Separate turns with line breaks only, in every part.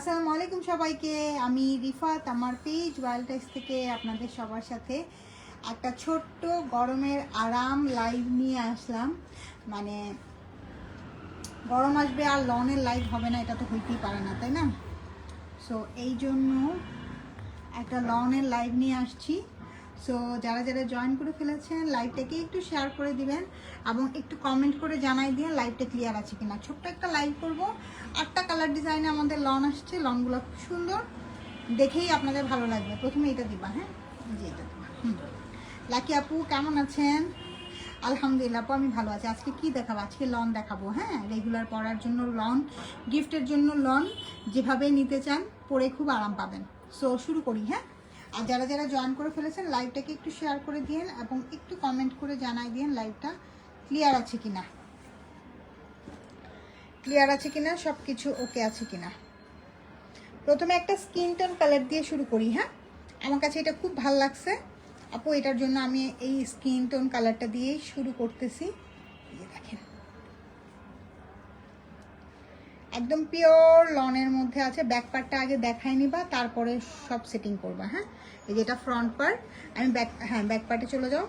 আসসালামু আলাইকুম সবাইকে। আমি রিফাত, আমার পেজ ওয়াইল্ডটাইস থেকে আপনাদের সবার সাথে একটা ছোট্ট গরমের আরাম লাইভ নিয়ে আসলাম। মানে গরম আসবে আর লনের লাইভ হবে না, এটা তো হইতেই পারে না, তাই না? সো এই জন্য একটা লনের লাইভ নিয়ে আসছি। সো যারা যারা জয়েন করে ফেলেছেন লাইভটাকে একটু শেয়ার করে দিবেন এবং একটু কমেন্ট করে জানাই দিয়ে লাইভটা ক্লিয়ার আছে কিনা। ছোট্ট একটা লাইভ করব। আটটা কালার ডিজাইনে আমাদের লন আসছে। লনগুলো খুব সুন্দর। দেখেই আপনাদের ভালো লাগবে। প্রথমে এটা দিবা হ্যাঁ? যে এটা দিবা। হুম। লাকি আপু, কেমন আছেন? আলহামদুলিল্লাহ, আপু আমি ভালো আছি। আজকে কি দেখাবো? আজকে লন দেখাবো হ্যাঁ? রেগুলার পরার জন্য লন গিফটের জন্য লন যেভাবে নিতে চান, পরে খুব আরাম পাবেন। সো শুরু করি হ্যাঁ? আর যারা যারা জয়েন করে ফেলেছেন লাইভটাকে একটু শেয়ার করে দিন এবং একটু কমেন্ট করে জানাই দিন লাইভটা ক্লিয়ার আছে কিনা। ক্লিয়ার আছে কিনা সব কিছু ওকে আছে কিনা। প্রথমে একটা স্কিন টোন কালার দিয়ে শুরু করি হ্যাঁ? আমার কাছে এটা খুব ভালো লাগছে। আপু, এটার জন্য আমি এই স্কিন টোন কালারটা দিয়েই শুরু করতেছি। দেখেন। একদম পিওর লনের মধ্যে আছে। ব্যাক পার্টটা আগে দেখাই নিবা, তারপরে সব সেটিং করবা হ্যাঁ? এই যেটা ফ্রন্ট পার্ট আমি ব্যাক হ্যাঁ ব্যাক পার্টে চলে যাও।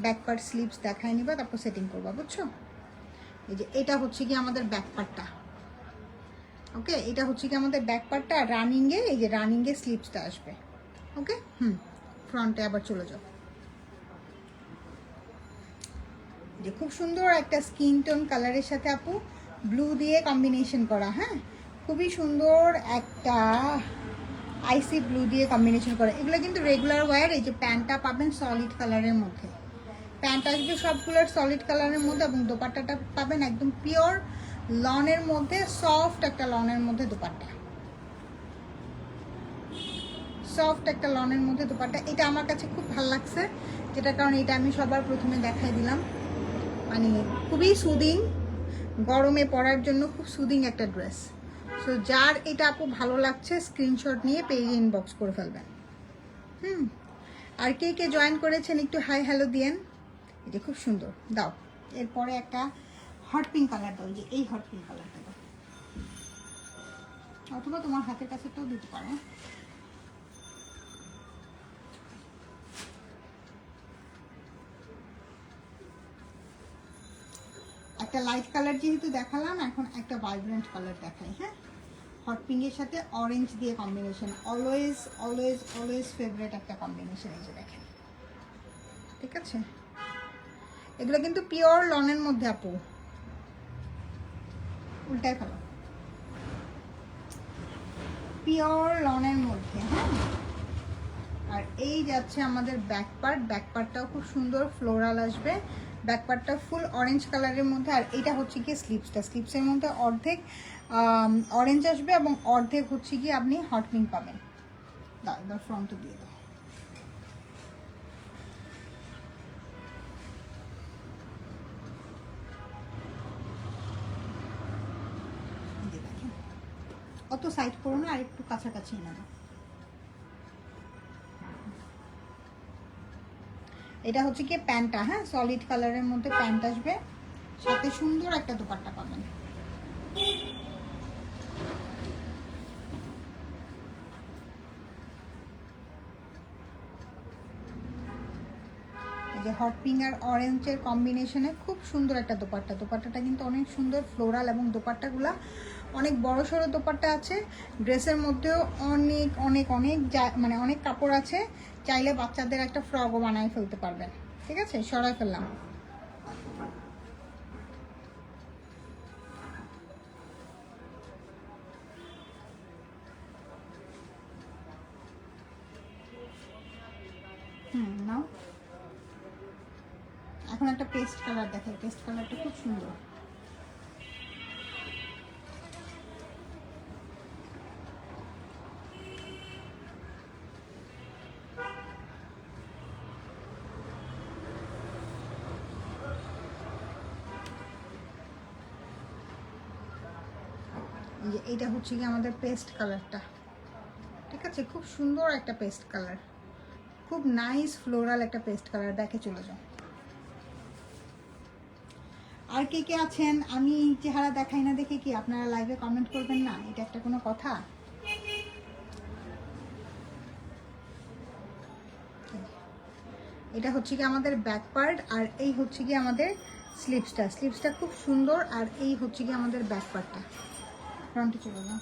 ব্যাক পার্ট স্লিভস দেখাই নিবা, তারপর সেটিং করবা, বুঝছ? এই যে এটা হচ্ছে কি আমাদের ব্যাক পার্টটা ওকে এটা হচ্ছে কি আমাদের ব্যাক পার্টটা রানিংয়ে এই যে রানিংয়ে স্লিপসটা আসবে। ওকে হুম ফ্রন্টে আবার চলে যাও। যে খুব সুন্দর একটা স্কিন টোন কালারের সাথে আপু। ব্লু দিয়ে কম্বিনেশন করা হ্যাঁ? খুবই সুন্দর একটা আইসি ব্লু দিয়ে কম্বিনেশন করা। এগুলো কিন্তু রেগুলার ওয়্যার এই যে প্যান্টটা পাবেন সলিড কালারের মধ্যে। প্যান্ট আসবে সবগুলোর সলিড কালারের মধ্যে এবং দোপাট্টাটা পাবেন একদম পিওর লনের মধ্যে সফট একটা লনের মধ্যে দোপাট্টা। সফট একটা লনের মধ্যে দোপাট্টা। এটা আমার কাছে খুব ভালো লাগছে। যেটার কারণে এটা আমি সবার প্রথমে দেখাই দিলাম। মানে খুবই সুদিং গরমে পরার জন্য খুব সুদিং একটা ড্রেস সো যার এটা আপু ভালো লাগছে স্ক্রিনশট নিয়ে পেজে ইনবক্স করে ফেলবেন। হুম। আর কে কে জয়েন করেছেন একটু হাই হ্যালো দিয়েন। যে খুব সুন্দর। দাও। এরপরে একটা হট পিঙ্ক কালার দাও যে এই হট পিঙ্ক কালারটা দাও। অথবা তোমার হাতের কাছে তো দিতে পারো। একটা লাইট কালার যেহেতু দেখালাম, এখন একটা ভাইব্রেন্ট কালার দেখাই হ্যাঁ? হট পিঙ্কের সাথে অরেঞ্জ দিয়ে combination always always always favourite একটা কম্বিনেশন এই যে দেখেন। ঠিক আছে? এগুলো কিন্তু পিওর লনের মধ্যে আপু। উল্টাই ফেলো। পিওর লনের মধ্যে হ্যাঁ? আর এই যাচ্ছে আমাদের ব্যাক পার্ট ব্যাক পার্টটাও খুব সুন্দর ফ্লোরাল আসবে। ব্যাক পার্টটা ফুল অরেঞ্জ কালারের মধ্যে, আর এটা হচ্ছে কি স্লিপসটা স্লিপসের মধ্যে অর্ধেক অরেঞ্জ আসবে এবং অর্ধেক হচ্ছে কি আপনি হট পিঙ্ক পাবেন। এবার ফ্রন্টে দিয়ে দাও। অত সাইড করো না, আর একটু কাছাকাছি এনে দাও। এটা হচ্ছে কি প্যান্টটা হ্যাঁ? সলিড কালারের মধ্যে প্যান্ট আসবে। সাথে সুন্দর একটা দোপাট্টা পাবেন। যে হট পিঙ্ক আর অরেঞ্জের কম্বিনেশনে খুব সুন্দর একটা দোপাট্টা। দোপাট্টাটা কিন্তু অনেক সুন্দর ফ্লোরাল এবং দোপাট্টাগুলা অনেক বড় সড়ো দোপাট্টা আছে, ড্রেসের মধ্যেও অনেক অনেক অনেক মানে অনেক কাপড় আছে, চাইলে বাচ্চাদের একটা ফ্রকও বানায় ফেলতে পারবেন, ঠিক আছে? সরাই ফেললাম। হুম, নাও। এখন একটা পেস্ট কালার দেখাই পেস্ট কালারটা খুব সুন্দর। যে এইটা হচ্ছে কি আমাদের পেস্ট কালারটা ঠিক আছে? খুব সুন্দর একটা পেস্ট কালার খুব নাইস ফ্লোরাল একটা পেস্ট কালার ব্যাকে চলে যাও। আর কে কে আছেন? আমি চেহারা দেখাই না দেখে কি আপনারা লাইভে কমেন্ট করবেন না? এটা একটা কোনো কথা? এটা হচ্ছে কি আমাদের ব্যাক পার্ট আর এই হচ্ছে কি আমাদের স্লিপসটা স্লিপসটা খুব সুন্দর আর এই হচ্ছে কি আমাদের ব্যাক পার্টটা ফ্রন্টে চলে যাও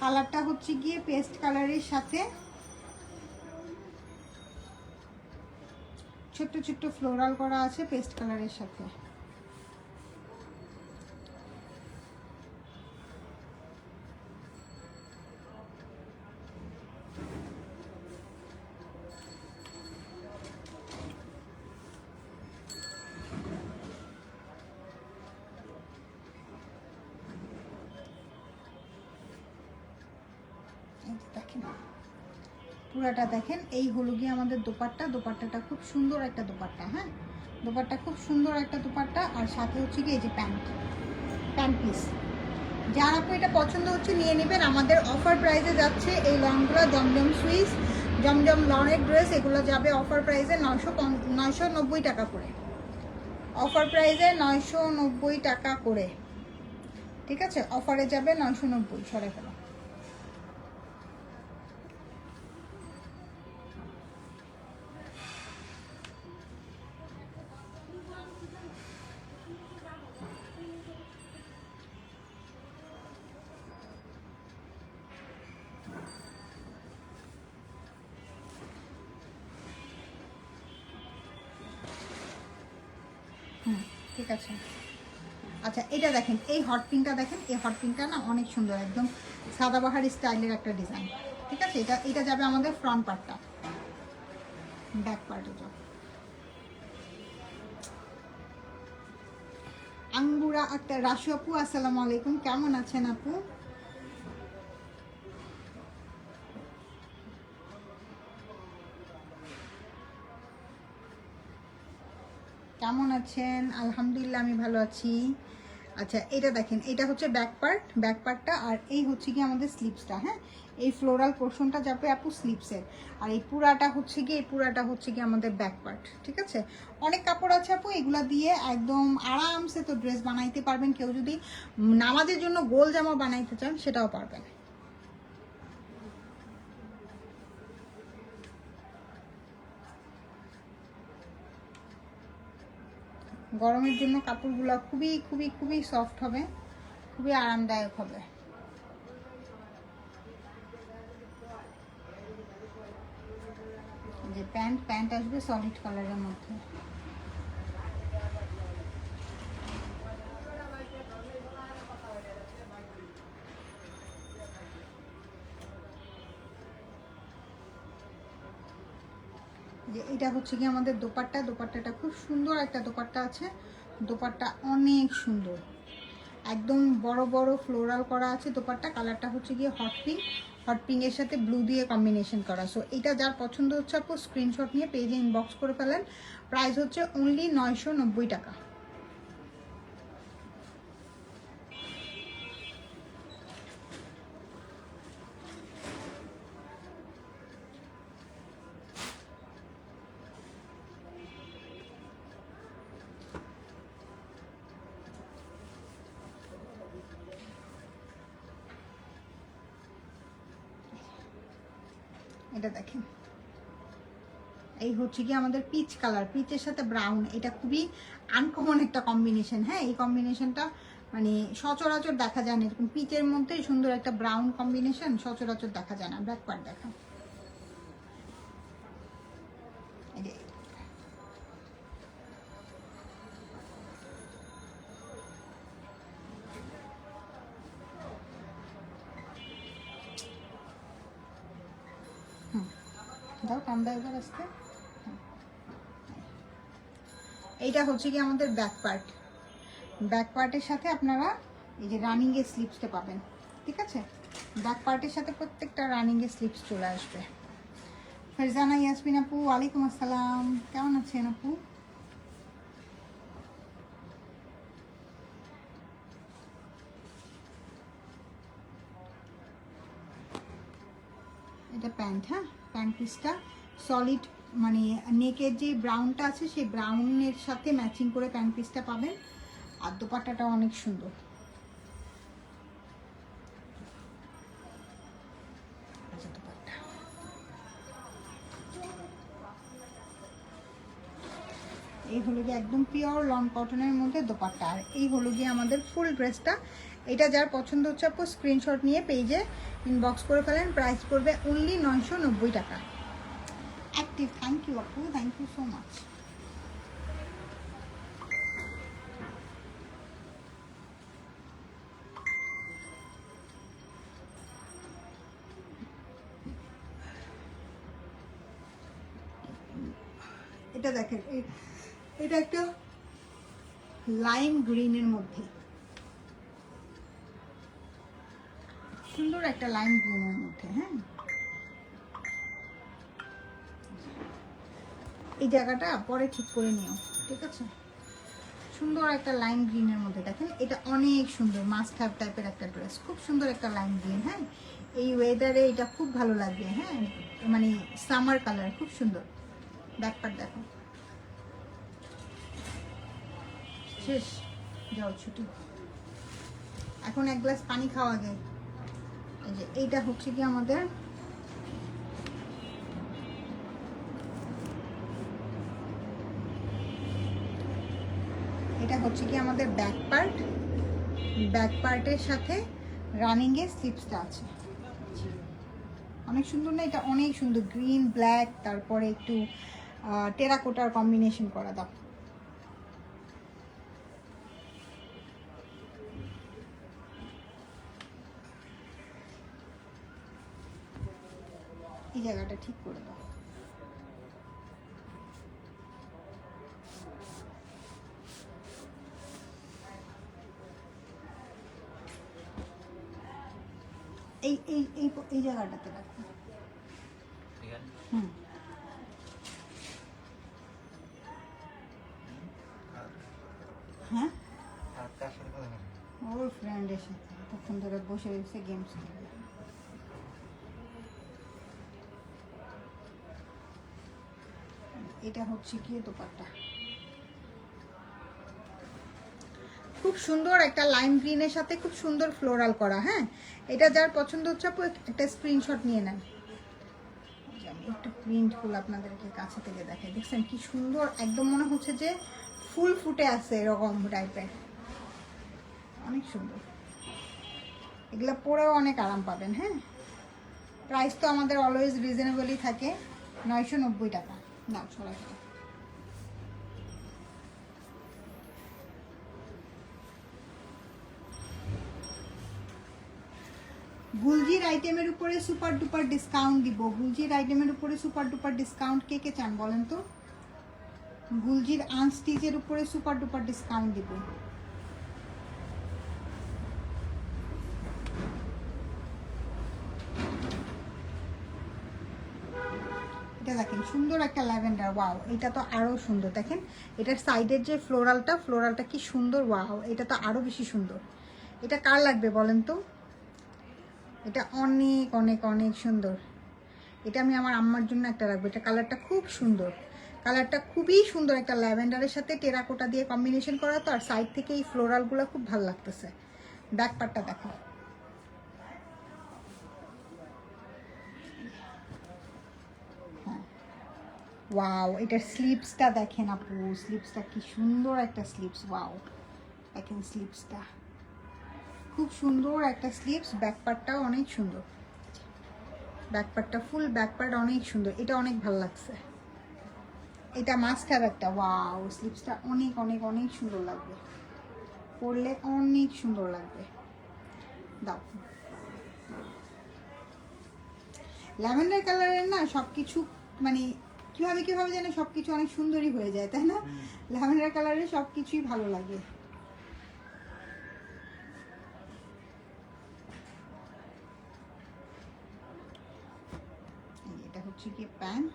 কালারটা হচ্ছে গিয়ে পেস্ট কালারের সাথে ছোট্ট ছোট্ট ফ্লোরাল করা আছে পেস্ট কালারের সাথে। পুরাটা দেখেন, এই হলো গিয়ে আমাদের দোপাট্টা। দোপাট্টাটা খুব সুন্দর একটা দোপাট্টা হ্যাঁ? দোপাট্টা খুব সুন্দর একটা দোপাট্টা, আর সাথে হচ্ছে কি এই যে প্যান্ট প্যান্ট পিস। যার আপু এটা পছন্দ হচ্ছে, নিয়ে নেবেন। আমাদের অফার প্রাইসে যাচ্ছে এই লংগুলো জমজম সুইস জমজম লনের ড্রেস। এগুলো যাবে অফার প্রাইসে নয়শো নয়শো নব্বই টাকা করে। অফার প্রাইসে নয়শো নব্বই টাকা করে। ঠিক আছে? অফারে যাবে নয়শো নব্বই, সরে ফেলো। এই হট পিঙ্কটা দেখেন, এই হট পিঙ্কটা না অনেক সুন্দর, একদম সাদাবাহার স্টাইলের একটা ডিজাইন ঠিক আছে? এটা এটা যাবে আমাদের ফ্রন্ট পার্টটা ব্যাক পার্টে যাবে আঙ্গুরা আক্তার, রাশু আপু, আসসালামু আলাইকুম। কেমন আছেন আপু? কেমন আছেন? আলহামদুলিল্লাহ, আমি ভালো আছি। আচ্ছা এটা দেখেন, এটা হচ্ছে ব্যাক পার্ট ব্যাক পার্টটা আর এই হচ্ছে কি আমাদের স্লিপসটা হ্যাঁ? এই ফ্লোরাল পোর্শনটা যাবে আপু স্লিপসের আর এই পুরাটা হচ্ছে কি এই পুরাটা হচ্ছে কি আমাদের ব্যাক পার্ট ঠিক আছে? অনেক কাপড় আছে আপু, এগুলা দিয়ে একদম আরামসে তো ড্রেস বানাইতে পারবেন, কেউ যদি নামাজের জন্য গোল জামা বানাইতে চান, সেটাও পারবেন। গরমের জন্য কাপড়গুলো খুবই খুবই খুবই সফট হবে, খুবই আরামদায়ক হবে। যে প্যান্ট প্যান্ট আসবে সলিড কালারের মধ্যে। যে এটা হচ্ছে কি আমাদের দোপাট্টা। দোপাট্টাটা খুব সুন্দর একটা দোপাট্টা আছে। দোপাট্টা অনেক সুন্দর। একদম বড় বড় ফ্লোরাল করা আছে দোপাট্টা। কালারটা হচ্ছে গিয়ে হট পিঙ্ক হট পিঙ্কের সাথে ব্লু দিয়ে কম্বিনেশন করা। সো এটা যার পছন্দ হচ্ছে আপু স্ক্রিনশট নিয়ে পেজে ইনবক্স করে ফেলেন। প্রাইস হচ্ছে অনলি নয়শো নব্বই টাকা। এটা দেখেন। এই হচ্ছে কি আমাদের পিচ কালার পিচের সাথে ব্রাউন এটা খুবই আনকমন একটা কম্বিনেশন হ্যাঁ? এই কম্বিনেশনটা মানে সচরাচর দেখা যায় না। এরকম পিচের মধ্যে সুন্দর একটা ব্রাউন কম্বিনেশন সচরাচর দেখা যায় না। ব্যাক পার্ট দেখা দাও এবার আসতে এইটা হচ্ছে কি আমাদের ব্যাক পার্ট ব্যাক পার্টের সাথে আপনারা এই যে রানিং এর স্লিপসটা পাবেন, ঠিক আছে? ব্যাক পার্টের সাথে প্রত্যেকটা রানিং এর স্লিপস চলে আসবে। ফারজানা, ইয়াসমিন আপু, ওয়ালাইকুম আসসালাম। কেমন আছেন আপু? এটা প্যান্ট হ্যাঁ? প্যান্ট পিসটা সলিড মানে নেকের যে ব্রাউনটা আছে সেই ব্রাউনের সাথে ম্যাচিং করে প্যান্ট পিসটা পাবেন। আর দোপাট্টাটা অনেক সুন্দর। আচ্ছা, এই হলো গিয়ে একদম পিওর লং কটনের মধ্যে দোপাট্টা। আর এই হলো গিয়ে আমাদের ফুল ড্রেসটা এটা যার পছন্দ হচ্ছে আপু স্ক্রিনশট নিয়ে পেজে ইনবক্স করে ফেলেন। প্রাইস পড়বে অনলি নয়শো নব্বই টাকা। অ্যাক্টিভ থ্যাংক ইউ আপু থ্যাংক ইউ সো মাচ এটা দেখেন এটা একটা লাইম গ্রিনের মধ্যে। সুন্দর একটা লাইম গ্রিনের মধ্যে হ্যাঁ? এই জায়গাটা পরে ঠিক করে নিও, ঠিক আছে? সুন্দর একটা লাইন গ্রিনের মধ্যে দেখেন, এটা অনেক সুন্দর মাস্ট হ্যাভ টাইপের একটা ড্রেস খুব সুন্দর একটা লাইন গ্রিন হ্যাঁ? এই ওয়েদারে এটা খুব ভালো লাগবে হ্যাঁ? মানে সামার কালার খুব সুন্দর। ব্যাকপার দেখো। শেষ, যাও ছুটি। এখন এক গ্লাস পানি খাওয়া যায়। এই যে, এইটা হচ্ছে কি আমাদের হচ্ছে কি আমাদের ব্যাক পার্ট ব্যাক পার্টের সাথে রানিং এর স্লিপসটা আছে। অনেক সুন্দর না? এটা অনেক সুন্দর। গ্রিন ব্ল্যাক তারপরে একটু টেরাকোটার কম্বিনেশন করা দাও। এই জায়গাটা ঠিক করে দাও। এই এই এই এই জায়গাটাতে রাখো।
ঠিক আছে।
হুম। হ্যাঁ? ওর ফ্রেন্ডের সাথে। তখন ধরে বসে রয়েছে গেমস খেলবে। এটা হচ্ছে কি দোপাট্টা? খুব সুন্দর একটা লাইম গ্রিনের সাথে খুব সুন্দর ফ্লোরাল করা হ্যাঁ? এটা যার পছন্দ হচ্ছে আপু একটা স্ক্রিনশট নিয়ে নেন। একটু প্রিন্টগুলো আপনাদেরকে কাছে থেকে দেখাই। দেখছেন কি সুন্দর, একদম মনে হচ্ছে যে ফুল ফুটে আছে এরকম টাইপের অনেক সুন্দর। এগুলো পরেও অনেক আরাম পাবেন হ্যাঁ? প্রাইস তো আমাদের অলওয়েজ রিজনেবলই থাকে নয়শো নব্বই টাকা। না ছড়া গুলজির আইটেমের উপরে সুপার ডুপার ডিসকাউন্ট দিব। গুলজির আইটেমের উপরে সুপার ডুপার ডিসকাউন্ট কে কে চান বলেন তো? গুলজির আনস্টিচের উপরে সুপার ডুপার ডিসকাউন্ট দিব। এটা দেখেন, সুন্দর একটা ল্যাভেন্ডার ওয়াও এটা তো আরও সুন্দর। দেখেন, এটার সাইডের যে ফ্লোরালটা ফ্লোরালটা কি সুন্দর ওয়াও এটা তো আরও বেশি সুন্দর। এটা কার লাগবে বলেন তো? এটা অনেক অনেক অনেক সুন্দর। এটা আমি আমার আম্মার জন্য একটা রাখব। এটা কালারটা খুব সুন্দর। কালারটা খুবই সুন্দর একটা ল্যাভেন্ডারের সাথে টেরাকোটা দিয়ে কম্বিনেশন করা তো, আর সাইড থেকে এই ফ্লোরালগুলো খুব ভালো লাগতেছে। ব্যাক পার্টটা দেখো। ওয়াও এটার স্লিপসটা দেখেন আপু। স্লিপসটা কি সুন্দর একটা স্লিপস ওয়াও দেখেন স্লিপসটা খুব সুন্দর একটা স্লিপস ব্যাক পার্টটাও অনেক সুন্দর। ব্যাক পার্টটা ফুল ব্যাক পার্ট অনেক সুন্দর এটা অনেক ভালো লাগছে। এটা মাস্ট হ্যাভ একটা ওয়াও স্লিপসটা অনেক অনেক অনেক সুন্দর লাগবে। পরলে অনেক সুন্দর লাগবে। দাও। ল্যাভেন্ডার কালারের না সব কিছু মানে কীভাবে কীভাবে যেন সব কিছু অনেক সুন্দরই হয়ে যায় তাই না? ল্যাভেন্ডার কালারের সব কিছুই ভালো লাগে। প্যান্ট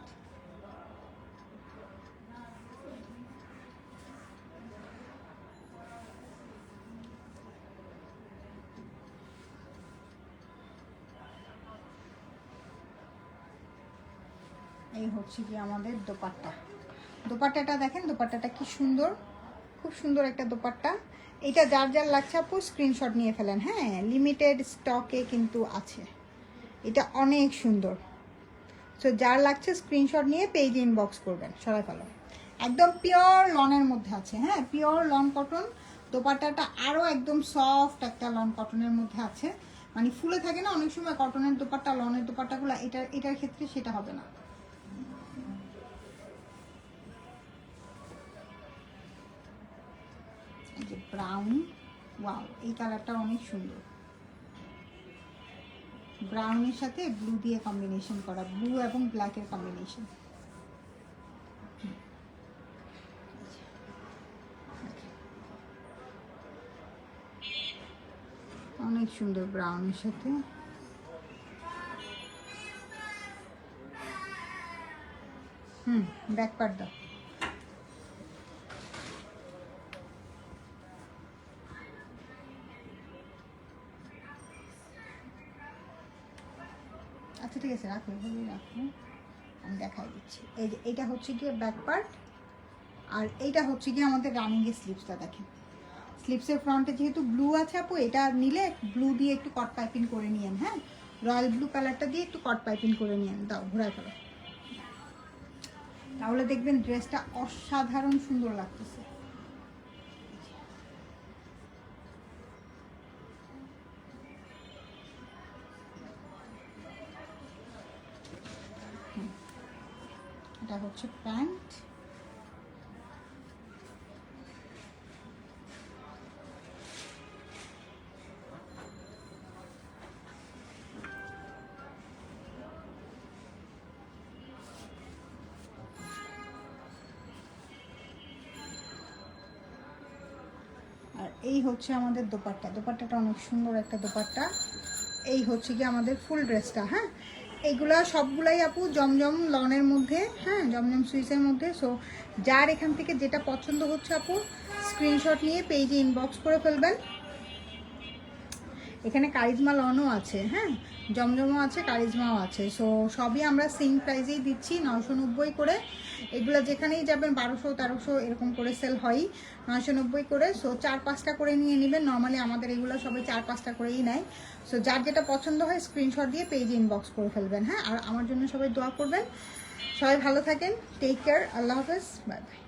এই হচ্ছে কি আমাদের দোপাট্টা। দোপাট্টাটা দেখেন, দোপাট্টাটা কি সুন্দর, খুব সুন্দর একটা দোপাট্টা। এটা যার যার লাগছে আপু স্ক্রিনশট নিয়ে ফেলেন। হ্যাঁ লিমিটেড স্টকে কিন্তু আছে। এটা অনেক সুন্দর। সো যার লাগছে স্ক্রিনশট নিয়ে পেজ ইনবক্স করবেন, সবাই ফেলো একদম পিওর লনের মধ্যে আছে হ্যাঁ? পিওর লন কটন দোপাট্টাটা আরও একদম সফট একটা লন কটনের মধ্যে আছে। মানে ফুলে থাকে না, অনেক সময় কটনের দোপাট্টা লনের দোপাট্টাগুলো, এটা, এটার ক্ষেত্রে সেটা হবে না। ব্রাউন ওয়াও এই কালারটা অনেক সুন্দর। ব্রাউনের সাথে ব্লু দিয়ে কম্বিনেশন করা ব্লু এবং ব্ল্যাকের কম্বিনেশন অনেক সুন্দর ব্রাউনের সাথে। হুম ব্যাক পার্ট দাও। আচ্ছা ঠিক আছে রাখো এভাবেই রাখো আমি দেখাই দিচ্ছি। এই যে, এইটা হচ্ছে গিয়ে ব্যাক পার্ট আর এইটা হচ্ছে গিয়ে আমাদের রানিংয়ের স্লিপসটা দেখেন। স্লিপসের ফ্রন্টে যেহেতু ব্লু আছে আপু, এটা নিলে ব্লু দিয়ে একটু কট পাইপিং করে নিয়েন হ্যাঁ? রয়্যাল ব্লু কালারটা দিয়ে একটু কট পাইপিং করে নিয়েন। দাও, ঘোরায় ফেলো। তাহলে দেখবেন ড্রেসটা অসাধারণ সুন্দর লাগতেছে। এটা হচ্ছে প্যান্ট। আর এই হচ্ছে আমাদের দোপাট্টা। দোপাট্টাটা অনেক সুন্দর একটা দোপাট্টা। এই হচ্ছে কি আমাদের ফুল ড্রেসটা হ্যাঁ? এইগুলা সবগুলাই আপু জমজম লনের মধ্যে হ্যাঁ জমজম সুইসের মধ্যে। সো যার এখান থেকে যেটা পছন্দ হচ্ছে আপু স্ক্রিনশট নিয়ে পেজে ইনবক্স করে ফেলবেন। এখানে কারিজমা লনও আছে হ্যাঁ জমজমও আছে, কারিজমাও আছে। সো সবই আমরা সেম প্রাইজেই দিচ্ছি নশো করে। এগুলো যেখানেই যাবেন বারোশো, তেরোশো এরকম করে সেল হয়ই নয়শো নব্বই করে। সো চার পাঁচটা করে নিয়ে নেবেন। নর্মালি আমাদের এগুলো সবাই চার পাঁচটা করেই নেয়। সো যার যেটা পছন্দ হয় স্ক্রিনশট দিয়ে পেজে ইনবক্স করে ফেলবেন হ্যাঁ? আর আমার জন্য সবাই দোয়া করবেন। সবাই ভালো থাকেন। টেক কেয়ার আল্লাহ হাফেজ। Bye bye